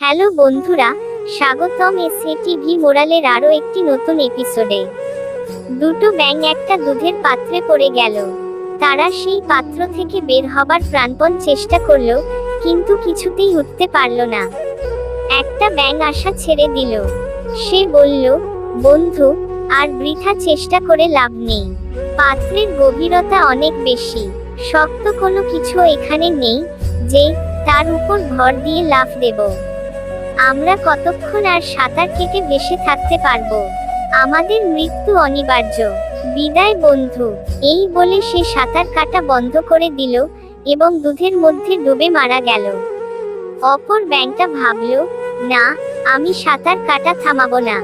Hello বন্ধুরা, স্বাগতম SA TV মোরালের আরও একটি নতুন এপিসোডে। দুটো ব্যাঙ একটা দুধের পাত্রে পড়ে গেল। তারা সেই পাত্র থেকে বের হবার প্রাণপণ চেষ্টা করল, কিন্তু কিছুতেই উঠতে পারল না। একটা ব্যাঙ আশা ছেড়ে দিল। সে বলল, বন্ধু, আর বৃথা চেষ্টা করে লাভ নেই। পাত্রের গভীরতা অনেক বেশি। শক্ত কোনো কিছু এখানে নেই যে তার উপর ভর দিয়ে লাফ দেব। আমরা কতক্ষণ আর সাঁতার কেটে ভেসে থাকতে পারব? আমাদের মৃত্যু অনিবার্য। বিদায়, বন্ধু। এই বলে সে সাঁতার কাটা বন্ধ করে দিল এবং দুধের মধ্যে ডুবে মারা গেল। অপর ব্যাংকটা ভাবলো, না, আমি সাঁতার কাটা থামাবো না।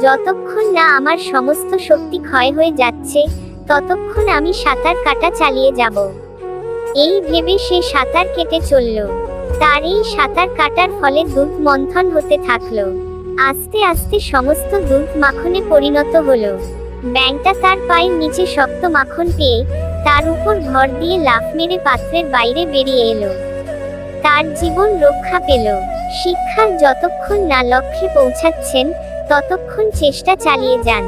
যতক্ষণ না আমার সমস্ত শক্তি ক্ষয় হয়ে যাচ্ছে, ততক্ষণ আমি সাঁতার কাটা চালিয়ে যাব। এই ভেবে সে সাঁতার কেটে চলল। তার এই সাঁতার কাটার ফলে দুধ মন্থন হতে থাকল। আস্তে আস্তে সমস্ত দুধ মাখনে পরিণত হলো। ব্যাংকটা তার পায়ের নিচে শক্ত মাখন পেয়ে তার উপর ভর দিয়ে লাফ মেরে পাত্রের বাইরে বেরিয়ে এলো। তার জীবন রক্ষা পেল। শিক্ষার যতক্ষণ না লক্ষ্যে পৌঁছাচ্ছেন, ততক্ষণ চেষ্টা চালিয়ে যান।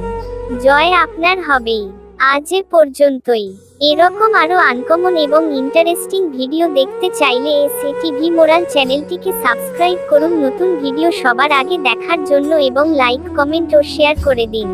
জয় আপনার হবেই। আজ এ পর্যন্তই। এরকম আরও আনকমন এবং ইন্টারেস্টিং ভিডিও দেখতে চাইলে এসে টিভি মোরাল চ্যানেলটিকে সাবস্ক্রাইব করুন। নতুন ভিডিও সবার আগে দেখার জন্য এবং লাইক, কমেন্ট ও শেয়ার করে দিন।